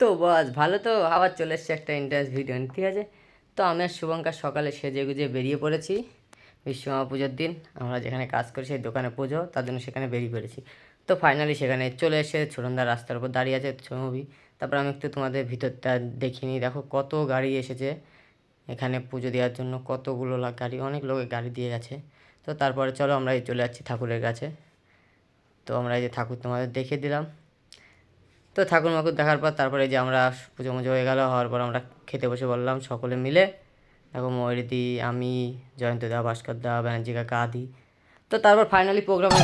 তো বস, ভালো তো, আবার চলে এসছে একটা ইন্টারেস্ট ভিডিও ঠিক আছে? তো আমি আর শুভঙ্কর সকালে সেজে গুজে বেরিয়ে পড়েছি বিশ্বকর্মা পুজোর দিন। আমরা যেখানে কাজ করি সেই দোকানে পুজো, তার জন্য সেখানে বেরিয়ে পড়েছি। তো ফাইনালি সেখানে চলে এসে ছোটনদা রাস্তার উপর দাঁড়িয়ে আছে ছবি। তারপর আমি একটু তোমাদের ভিতরটা দেখিনি দেখো কত গাড়ি এসেছে এখানে পুজো দেওয়ার জন্য, কতগুলো গাড়ি, অনেক লোকে গাড়ি দিয়ে গেছে। তো তারপরে চলো আমরা এই চলে যাচ্ছি ঠাকুরের কাছে। তো আমরা এই যে ঠাকুর তোমাদের দেখে দিলাম। তো ঠাকুর মাকুর দেখার পর তারপরে যে আমরা পুজো মুজো হয়ে গেলো, হওয়ার পর আমরা খেতে বসে বললাম সকলে মিলে, দেখো ময়ূরদি, আমি জয়ন্ত দা ভাস্কর দা ব্যানার্জি কাকা, আদি। তো তারপর ফাইনালি প্রোগ্রামে